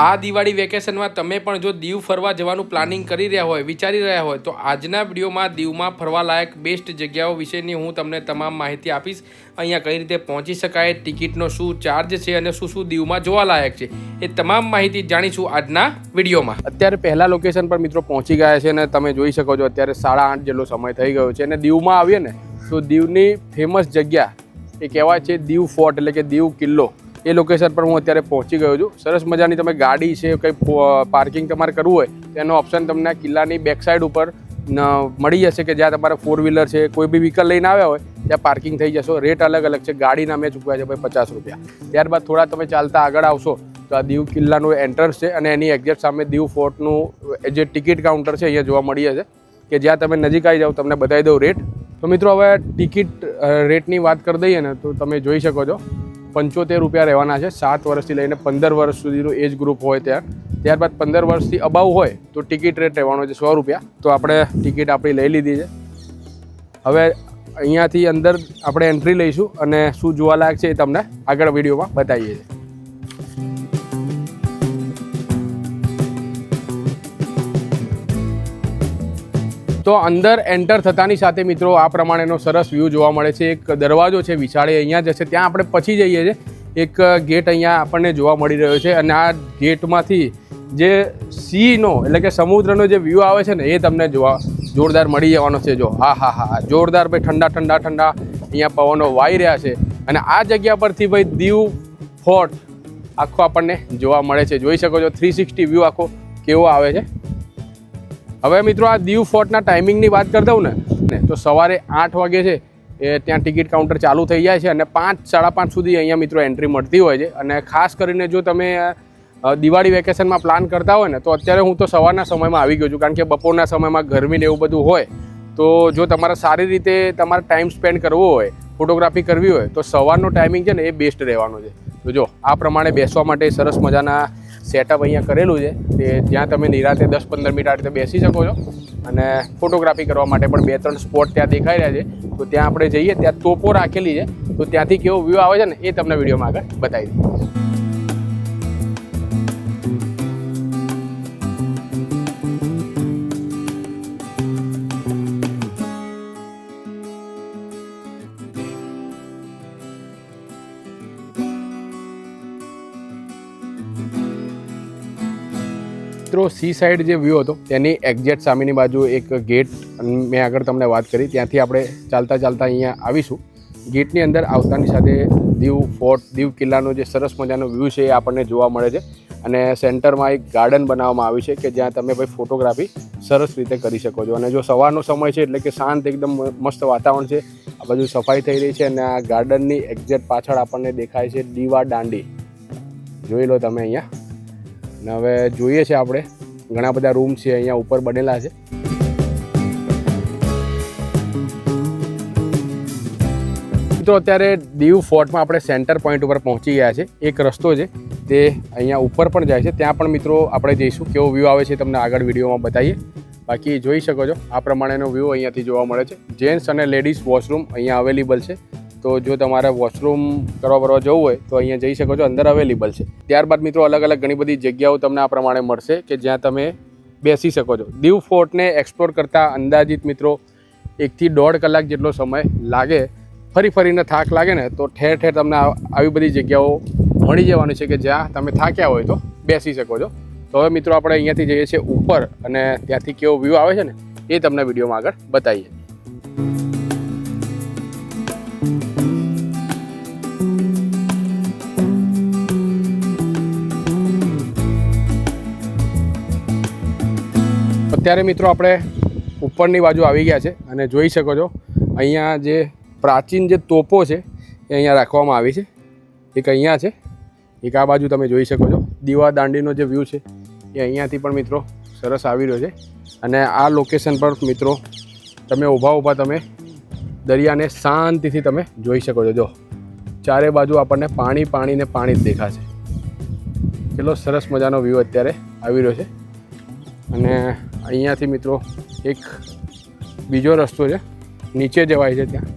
આ દિવાળી વેકેશનમાં તમે પણ જો દીવ ફરવા જવાનું પ્લાનિંગ કરી રહ્યા હોય, વિચારી રહ્યા હોય, તો આજના વિડીયોમાં દીવમાં ફરવા લાયક બેસ્ટ જગ્યાઓ વિશેની હું તમને તમામ માહિતી આપીશ. અહીંયા કઈ રીતે પહોંચી શકાય, ટિકિટનો શું ચાર્જ છે અને શું શું દીવમાં જોવા લાયક છે, એ તમામ માહિતી જાણીશું આજના વિડીયોમાં. અત્યારે પહેલા લોકેશન પર મિત્રો પહોંચી ગયા છે અને તમે જોઈ શકો છો અત્યારે સાડા આઠ જેટલો સમય થઈ ગયો છે અને દીવમાં આવીએ ને, તો દીવની ફેમસ જગ્યા એ કહેવાય છે દીવ ફોર્ટ, એટલે કે દીવ કિલ્લો. એ લોકેશન પર હું અત્યારે પહોંચી ગયો છું. સરસ મજાની તમે ગાડી છે, કંઈ પાર્કિંગ તમારે કરવું હોય, તેનો ઓપ્શન તમને કિલ્લાની બેક સાઈડ ઉપર મળી જશે કે જ્યાં તમારે ફોર વ્હીલર છે, કોઈ બી વ્હીકલ લઈને આવ્યા હોય, ત્યાં પાર્કિંગ થઈ જશો. રેટ અલગ અલગ છે. ગાડીના મેં ચૂકવ્યા છે ભાઈ પચાસ રૂપિયા. ત્યારબાદ થોડા તમે ચાલતા આગળ આવશો, તો આ દીવ કિલ્લાનું એન્ટ્રન્સ છે અને એની એક્ઝેક્ટ સામે દીવ ફોર્ટનું જે ટિકિટ કાઉન્ટર છે, અહીંયા જોવા મળી જશે. કે જ્યાં તમે નજીક આવી જાઓ, તમને બતાવી દઉં રેટ તો મિત્રો, હવે ટિકિટ રેટની વાત કરી દઈએ ને, તો તમે જોઈ શકો છો. પંચોતેર રૂપિયા રહેવાના છે. સાત વર્ષથી લઈને પંદર વર્ષ સુધીનું એજ ગ્રુપ હોય ત્યાં. ત્યારબાદ પંદર વર્ષથી અબાઉ હોય તો ટિકિટ રેટ રહેવાનો છે સો રૂપિયા. તો આપણે ટિકિટ આપણી લઈ લીધી છે. હવે અહીંયાથી અંદર આપણે એન્ટ્રી લઈશું અને શું જોવાલાયક છે એ તમને આગળ વિડીયોમાં બતાવીએ છીએ. તો અંદર એન્ટર થતાની સાથે મિત્રો આ પ્રમાણેનો સરસ વ્યૂ જોવા મળે છે. એક દરવાજો છે, વિશાળે અહીંયા જશે ત્યાં આપણે પછી જઈએ છીએ. એક ગેટ અહીંયા આપણને જોવા મળી રહ્યો છે અને આ ગેટમાંથી જે સીનો એટલે કે સમુદ્રનો જે વ્યૂ આવે છે ને, એ તમને જોવા જોરદાર મળી જવાનો છે. જો, હા હા હા જોરદાર ભાઈ, ઠંડા ઠંડા ઠંડા અહીંયા પવનો વાઈ રહ્યા છે. અને આ જગ્યા પરથી ભાઈ દીવ ફોર્ટ આખો આપણને જોવા મળે છે. જોઈ શકો છો થ્રી સિક્સટી વ્યૂ આખો કેવો આવે છે. હવે મિત્રો આ દીવ ફોર્ટના ટાઈમિંગની વાત કરી દઉં ને તો સવારે આઠ વાગે છે, એ ત્યાં ટિકિટ કાઉન્ટર ચાલુ થઈ જાય છે અને પાંચ, સાડા પાંચ સુધી અહીંયા મિત્રો એન્ટ્રી મળતી હોય છે. અને ખાસ કરીને જો તમે દિવાળી વેકેશનમાં પ્લાન કરતા હોય ને, તો અત્યારે હું તો સવારના સમયમાં આવી ગયો છું. કારણ કે બપોરના સમયમાં ગરમી ને એવું બધું હોય, તો જો તમારે સારી રીતે તમારે ટાઈમ સ્પેન્ડ કરવો હોય ફોટોગ્રાફી કરવી હોય, તો સવારનો ટાઈમિંગ છે ને એ બેસ્ટ રહેવાનો છે. તો જો, આ પ્રમાણે બેસવા માટે સરસ મજાના સેટઅપ અહીંયા કરેલું છે તે જ્યાં તમે નિરાતે દસ પંદર મિનિટ આ બેસી શકો છો. અને ફોટોગ્રાફી કરવા માટે પણ બે ત્રણ સ્પોટ ત્યાં દેખાઈ રહ્યા છે. તો ત્યાં આપણે જઈએ, ત્યાં તોપો રાખેલી છે. તો ત્યાંથી કેવો વ્યૂ આવે છે ને એ તમને વિડીયોમાં આગળ બતાવી દઈએ. મિત્રો સી સાઈડ જે વ્યૂ હતો, તેની એક્ઝેક્ટ સામેની બાજુ એક ગેટ મેં આગળ તમને વાત કરી, ત્યાંથી આપણે ચાલતા ચાલતા અહીંયા આવીશું. ગેટની અંદર આવતાની સાથે દીવ ફોર્ટ દીવ કિલ્લાનો જે સરસ મજાનો વ્યૂ છે એ આપણને જોવા મળે છે. અને સેન્ટરમાં એક ગાર્ડન બનાવવામાં આવ્યું છે કે જ્યાં તમે ભાઈ ફોટોગ્રાફી સરસ રીતે કરી શકો છો. અને જો સવારનો સમય છે એટલે કે શાંત એકદમ મસ્ત વાતાવરણ છે, આ બાજુ સફાઈ થઈ રહી છે અને આ ગાર્ડનની એક્ઝેક્ટ પાછળ આપણને દેખાય છે દીવા દાંડી. જોઈ લો તમે અહીંયા. અને હવે જોઈએ છે આપણે. ઘણા બધા રૂમ છે અહીંયા ઉપર બનેલા છે. મિત્રો અત્યારે દીવ ફોર્ટમાં આપણે સેન્ટર પોઈન્ટ ઉપર પહોંચી ગયા છે. એક રસ્તો છે, તે અહીંયા ઉપર પણ જાય છે. ત્યાં પણ મિત્રો આપણે જઈશું, કેવો વ્યૂ આવે છે તમને આગળ વિડીયોમાં બતાવીએ. બાકી જોઈ શકો છો, આ પ્રમાણેનો વ્યૂ અહીંયાથી જોવા મળે છે. જેન્ટ્સ અને લેડીઝ વોશરૂમ અહીંયા અવેલેબલ છે. તો જો તમારે વોશરૂમ કરવા કરવા જવું હોય, તો અહીંયા જઈ શકો છો. અંદર અવેલેબલ છે. ત્યારબાદ મિત્રો, અલગ અલગ ઘણી બધી જગ્યાઓ તમને આ પ્રમાણે મળશે કે જ્યાં તમે બેસી શકો છો. દીવ ફોર્ટને એક્સપ્લોર કરતાં અંદાજિત મિત્રો, એકથી દોઢ કલાક જેટલો સમય લાગે. ફરી ફરીને થાક લાગે ને, તો ઠેર ઠેર તમને આવી બધી જગ્યાઓ મળી જવાની છે કે જ્યાં તમે થાક્યા હોય તો બેસી શકો છો. તો હવે મિત્રો, આપણે અહીંયાથી જઈએ છીએ ઉપર અને ત્યાંથી કેવો વ્યૂ આવે છે ને, એ તમને વિડીયોમાં આગળ બતાવીએ. અત્યારે મિત્રો આપણે ઉપરની બાજુ આવી ગયા છે અને જોઈ શકો છો, અહીંયા જે પ્રાચીન જે તોપો છે એ અહીંયા રાખવામાં આવી છે. એક અહીંયા છે, એક આ બાજુ તમે જોઈ શકો છો. દીવા દાંડીનો જે વ્યૂ છે એ અહીંયાથી પણ મિત્રો સરસ આવી રહ્યો છે. અને આ લોકેશન પર મિત્રો તમે ઊભા ઊભા તમે દરિયાને શાંતિથી તમે જોઈ શકો છો. જો, ચારે બાજુ આપણને પાણી પાણી ને પાણી જ દેખાશે. કેટલો સરસ મજાનો વ્યૂ અત્યારે આવી રહ્યો છે. અને અહીંયાથી મિત્રો એક બીજો રસ્તો છે. નીચે જવાય છે ત્યાં.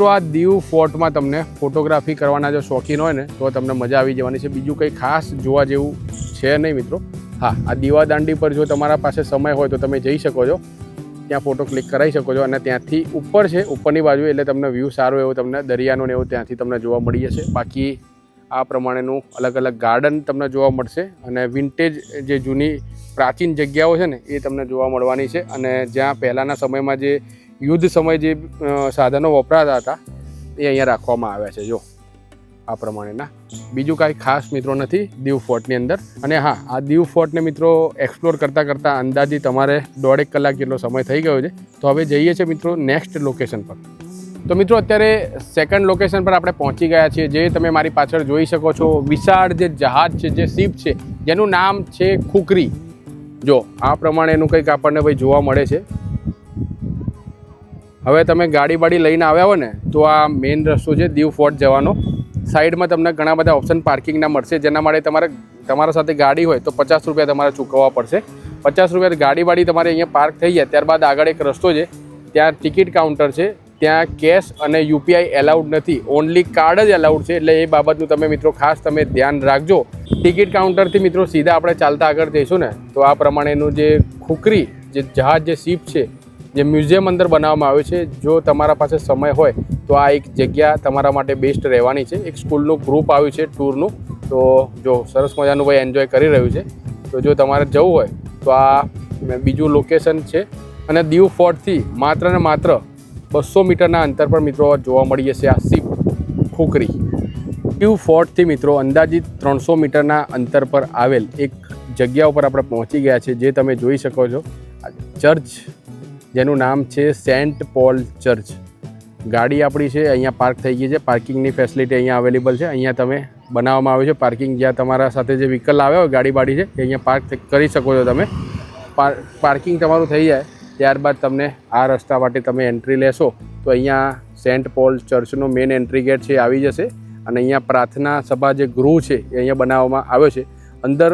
મિત્રો, આ દીવ ફોર્ટમાં તમને ફોટોગ્રાફી કરવાના જો શોખીન હોય ને, તો તમને મજા આવી જવાની છે. બીજું કંઈ ખાસ જોવા જેવું છે નહીં મિત્રો. હા, આ દીવાદાંડી પર જો તમારા પાસે સમય હોય તો તમે જઈ શકો છો. ત્યાં ફોટો ક્લિક કરાવી શકો છો અને ત્યાંથી ઉપર છે, ઉપરની બાજુ, એટલે તમને વ્યૂ સારો એવો તમને દરિયાનો ને એવું ત્યાંથી તમને જોવા મળી જશે. બાકી આ પ્રમાણેનું અલગ અલગ ગાર્ડન તમને જોવા મળશે અને વિન્ટેજ જે જૂની પ્રાચીન જગ્યાઓ છે ને, એ તમને જોવા મળવાની છે. અને જ્યાં પહેલાંના સમયમાં જે યુદ્ધ સમયે જે સાધનો વપરાતા હતા, એ અહીંયા રાખવામાં આવ્યા છે, જો. આ પ્રમાણેના. બીજું કાંઈ ખાસ મિત્રો નથી, દીવ ફોર્ટની અંદર. અને હા, આ દીવ ફોર્ટને મિત્રો એક્સપ્લોર કરતાં કરતાં અંદાજી તમારે દોઢેક કલાક જેટલો સમય થઈ ગયો છે. તો હવે જઈએ છીએ મિત્રો નેક્સ્ટ લોકેશન પર. તો મિત્રો અત્યારે સેકન્ડ લોકેશન પર આપણે પહોંચી ગયા છીએ, જે તમે મારી પાછળ જોઈ શકો છો. વિશાળ જે જહાજ છે, જે શિપ છે, જેનું નામ છે ખુકરી. જો, આ પ્રમાણે એનું કંઈક આપણને ભાઈ જોવા મળે છે. હવે તમે ગાડી બાડી લઈને આવ્યા હોય ને, તો આ મેઇન રસ્તો છે દીવ ફોર્ટ જવાનો. સાઈડમાં તમને ઘણા બધા ઓપ્શન પાર્કિંગના મળશે, જેના માટે તમારે, તમારા સાથે ગાડી હોય તો પચાસ રૂપિયા તમારે ચૂકવવા પડશે. પચાસ રૂપિયા ગાડી બાડી તમારે અહીંયા પાર્ક થઈ જાય ત્યારબાદ આગળ એક રસ્તો છે, ત્યાં ટિકિટ કાઉન્ટર છે, ત્યાં કેશ અને યુપીઆઈ એલાઉડ નથી. ઓનલી કાર્ડ જ એલાઉડ છે, એટલે એ બાબતનું તમે મિત્રો ખાસ તમે ધ્યાન રાખજો. ટિકિટ કાઉન્ટરથી મિત્રો સીધા આપણે ચાલતા આગળ જઈશું ને, તો આ પ્રમાણેનું જે ખુકરી, જે જહાજ, જે શિપ છે જે મ્યુઝિયમ અંદર બનાવવામાં આવ્યું છે, જો તમારા પાસે સમય હોય, તો આ એક જગ્યા તમારા માટે બેસ્ટ રહેવાની છે. એક સ્કૂલનું ગ્રુપ આવ્યું છે ટૂરનું, તો જો સરસ મજાનું ભાઈ એન્જોય કરી રહ્યું છે. તો જો તમારે જવું હોય, તો આ બીજું લોકેશન છે. અને દીવ ફોર્ટથી માત્ર ને માત્ર બસો મીટરના અંતર પર મિત્રો જોવા મળી જશે આ સીપ ખોખરી. દીવ ફોર્ટથી મિત્રો અંદાજિત ત્રણસો મીટરના અંતર પર આવેલ એક જગ્યા ઉપર આપણે પહોંચી ગયા છે, જે તમે જોઈ શકો છો. ચર્ચ જેનું નામ છે સેન્ટ પોલ ચર્ચ. ગાડી આપણી છે, અહીંયા પાર્ક થઈ ગઈ છે. પાર્કિંગની ફેસિલિટી અહીંયા અવેલેબલ છે. અહીંયા તમે બનાવવામાં આવ્યું છે પાર્કિંગ. જ્યાં તમારા સાથે જે વ્હીકલ આવ્યા હોય ગાડી બાડી છે, એ અહીંયા પાર્ક કરી શકો છો તમે. પાર પાર્કિંગ તમારું થઈ જાય, ત્યારબાદ તમને આ રસ્તા માટે તમે એન્ટ્રી લેશો, તો અહીંયા સેન્ટ પોલ ચર્ચનો મેઇન એન્ટ્રી ગેટ છે આવી જશે. અને અહીંયા પ્રાર્થના સભા જે ગૃહ છે, એ અહીંયા બનાવવામાં આવ્યો છે. અંદર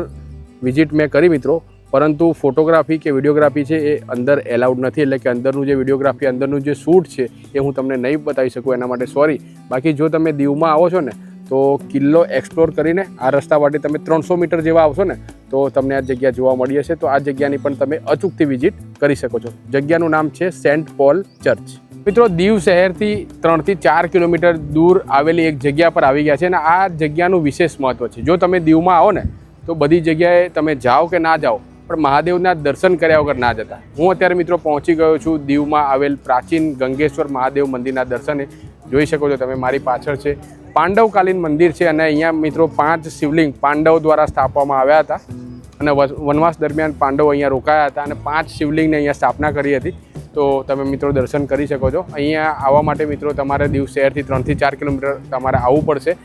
વિઝિટ મેં કરી મિત્રો પરંતુ ફોટોગ્રાફી કે વિડીયોગ્રાફી છે એ અંદર એલાઉડ નથી, એટલે કે અંદરનું જે વિડીયોગ્રાફી, અંદરનું જે શૂટ છે એ હું તમને નહીં બતાવી શકું એના માટે સોરી. બાકી જો તમે દીવમાં આવો છો ને, તો કિલ્લો એક્સપ્લોર કરીને આ રસ્તા માટે તમે ત્રણસો મીટર જેવા આવશો ને, તો તમને આ જગ્યા જોવા મળી હશે. તો આ જગ્યાની પણ તમે અચૂકથી વિઝિટ કરી શકો છો. જગ્યાનું નામ છે સેન્ટ પોલ ચર્ચ. મિત્રો, દીવ શહેરથી ત્રણથી ચાર કિલોમીટર દૂર આવેલી એક જગ્યા પર આવી ગયા છે અને આ જગ્યાનું વિશેષ મહત્ત્વ છે. જો તમે દીવમાં આવો ને, તો બધી જગ્યાએ તમે જાઓ કે ના જાઓ પણ મહાદેવના દર્શન કર્યા વગર ના જતા. હું અત્યારે મિત્રો પહોંચી ગયો છું દીવમાં આવેલ પ્રાચીન ગંગેશ્વર મહાદેવ મંદિરના દર્શને જોઈ શકો છો તમે, મારી પાછળ છે પાંડવકાલીન મંદિર છે અને અહીંયા મિત્રો પાંચ શિવલિંગ પાંડવ દ્વારા સ્થાપવામાં આવ્યા હતા. અને વનવાસ દરમિયાન પાંડવો અહીંયા રોકાયા હતા અને પાંચ શિવલિંગને અહીંયા સ્થાપના કરી હતી. તો તમે મિત્રો દર્શન કરી શકો છો. અહીંયા આવવા માટે મિત્રો તમારે દીવ શહેરથી ત્રણથી ચાર કિલોમીટર તમારે આવવું પડશે.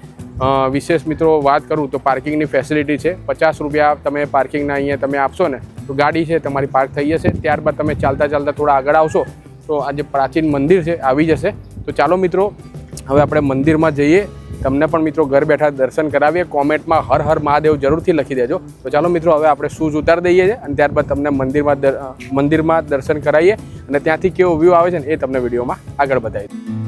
વિશેષ મિત્રો વાત કરું તો પાર્કિંગની ફેસિલિટી છે. પચાસ રૂપિયા તમે પાર્કિંગના અહીંયા તમે આપશો ને, તો ગાડી છે, તમારી પાર્ક થઈ જશે. ત્યારબાદ તમે ચાલતા ચાલતા થોડા આગળ આવશો, તો આ જે પ્રાચીન મંદિર છે, આવી જશે. તો ચાલો મિત્રો, હવે આપણે મંદિરમાં જઈએ. તમને પણ મિત્રો ઘર બેઠા દર્શન કરાવીએ. કોમેન્ટમાં હર હર મહાદેવ જરૂરથી લખી દેજો. તો ચાલો મિત્રો, હવે આપણે શૂઝ ઉતારી દઈએ છીએ અને ત્યારબાદ તમને મંદિરમાં દર- મંદિરમાં દર્શન કરાવીએ. અને ત્યાંથી કેવો વ્યૂ આવે છે ને, એ તમને વિડીયોમાં આગળ બતાવીએ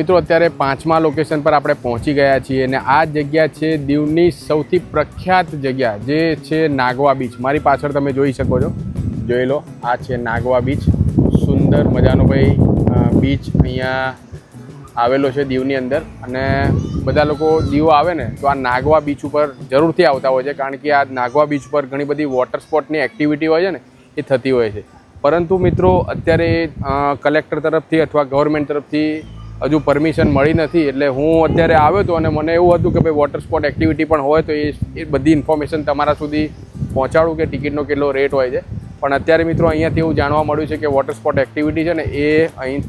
મિત્રો, અત્યારે પાંચમા લોકેશન પર આપણે પહોંચી ગયા છીએ અને આ જગ્યા છે દીવની સૌથી પ્રખ્યાત જગ્યા, જે છે નાગવા બીચ મારી પાછળ તમે જોઈ શકો છો. જોઈ લો, આ છે નાગવા બીચ સુંદર મજાનો ભાઈ બીચ અહીંયા આવેલો છે દીવની અંદર. અને બધા લોકો દીવ આવે ને, તો આ નાગવા બીચ ઉપર જરૂરથી આવતા હોય છે, કારણ કે આ નાગવા બીચ પર ઘણી બધી વોટર સ્પોર્ટની એક્ટિવિટી હોય છે ને, એ થતી હોય છે. પરંતુ મિત્રો, અત્યારે કલેક્ટર તરફથી અથવા ગવર્મેન્ટ તરફથી હજુ પરમિશન મળી નથી એટલે હું અત્યારે આવ્યો હતો અને મને એવું હતું કે ભાઈ વોટર સ્પોર્ટ એક્ટિવિટી પણ હોય તો એ બધી ઇન્ફોર્મેશન તમારા સુધી પહોંચાડું કે ટિકિટનો કેટલો રેટ હોય છે. પણ અત્યારે મિત્રો અહીંયાથી એવું જાણવા મળ્યું છે કે વોટર સ્પોર્ટ એક્ટિવિટી છે ને એ અહીં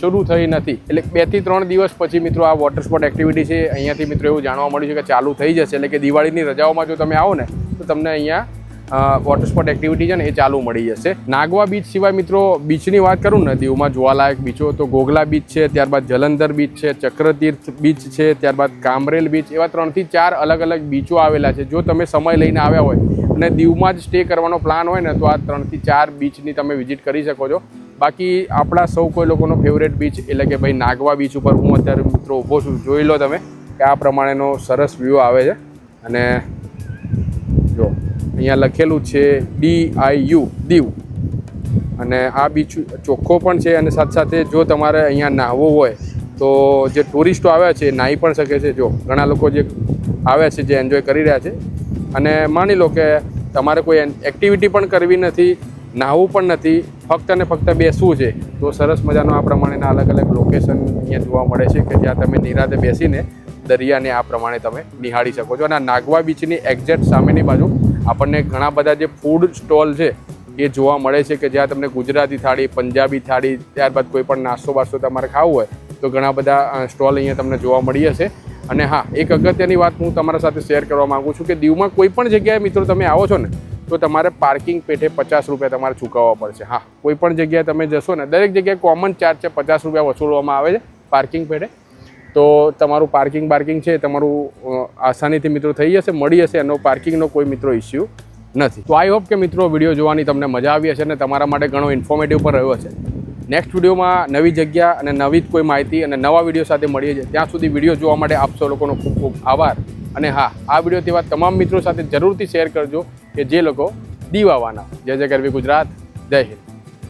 શરૂ થઈ નથી. એટલે બેથી ત્રણ દિવસ પછી મિત્રો આ વોટર સ્પોર્ટ એક્ટિવિટી છે અહીંયાથી મિત્રો એવું જાણવા મળ્યું છે કે ચાલુ થઈ જશે. એટલે કે દિવાળીની રજાઓમાં જો તમે આવો ને, તો તમને અહીંયા વોટર સ્પોર્ટ એક્ટિવિટી છે ને એ ચાલુ મળી જશે. નાગવા બીચ સિવાય મિત્રો બીચની વાત કરું ને, દીવમાં જોવાલાયક બીચો તો ગોગલા બીચ છે, ત્યારબાદ જલંધર બીચ છે, ચક્રતીર્થ બીચ છે, ત્યારબાદ કામરેલ બીચ એવા ત્રણથી ચાર અલગ અલગ બીચો આવેલા છે. જો તમે સમય લઈને આવ્યા હોય અને દીવમાં જ સ્ટે કરવાનો પ્લાન હોય ને, તો આ ત્રણથી ચાર બીચની તમે વિઝિટ કરી શકો છો. બાકી આપણા સૌ કોઈ લોકોનો ફેવરેટ બીચ એટલે કે ભાઈ નાગવા બીચ ઉપર હું અત્યારે મિત્રો ઊભો છું. જોઈ લો તમે કે આ પ્રમાણેનો સરસ વ્યૂ આવે છે. અને જો. અહીંયા લખેલું છે ડી આઈ યુ, દીવ. અને આ બીચ ચોખ્ખો પણ છે અને સાથે સાથે જો તમારે અહીંયા નાહવો હોય તો જે ટુરિસ્ટો આવ્યા છે નાહી પણ શકે છે. જો ઘણા લોકો જે આવ્યા છે જે એન્જોય કરી રહ્યા છે. અને માની લો કે તમારે કોઈ એક્ટિવિટી પણ કરવી નથી, નાહવું પણ નથી, ફક્ત અને ફક્ત બેસવું છે, તો સરસ મજાનો આ પ્રમાણેના અલગ અલગ લોકેશન અહીંયા જોવા મળે છે કે જ્યાં તમે નિરાતે બેસીને દરિયાને આ પ્રમાણે તમે નિહાળી શકો છો. અને આ નાગવા બીચની એક્ઝેક્ટ સામેની બાજુ આપણને ઘણા બધા જે ફૂડ સ્ટોલ છે, એ જોવા મળે છે કે જ્યાં તમને ગુજરાતી થાળી, પંજાબી થાળી, ત્યારબાદ કોઈ પણ નાસ્તો બાસ્તો તમારે ખાવું હોય, તો ઘણા બધા સ્ટોલ અહીંયા તમને જોવા મળી હશે. અને હા, એક અગત્યની વાત હું તમારા સાથે શેર કરવા માગું છું કે દીવમાં કોઈ પણ જગ્યાએ મિત્રો તમે આવો છો ને, તો તમારે પાર્કિંગ પેટે પચાસ રૂપિયા તમારે ચૂકવવા પડશે. હા, કોઈ પણ જગ્યાએ તમે જશો ને, દરેક જગ્યાએ કોમન ચાર્જ છે, પચાસ રૂપિયા વસૂલવામાં આવે છે પાર્કિંગ પેટે તો તમારું પાર્કિંગ પાર્કિંગ છે તમારું આસાનીથી મિત્રો થઈ જશે, મળી જશે, એનો પાર્કિંગનો કોઈ મિત્રો ઇસ્યુ નથી. તો આઈ હોપ કે મિત્રો વીડિયો જોવાની તમને મજા આવી હશે અને તમારા માટે ઘણો ઇન્ફોર્મેટિવ પણ રહ્યો હશે. નેક્સ્ટ વિડીયોમાં નવી જગ્યા અને નવી જ કોઈ માહિતી અને નવા વીડિયો સાથે મળીએ છીએ. ત્યાં સુધી વીડિયો જોવા માટે આપ લોકોનો ખૂબ ખૂબ આભાર. અને હા, આ વીડિયો તેવા તમામ મિત્રો સાથે જરૂરથી શેર કરજો કે જે લોકો દીવાવાના. જય જય ગરવી ગુજરાત, જય હિન્દ.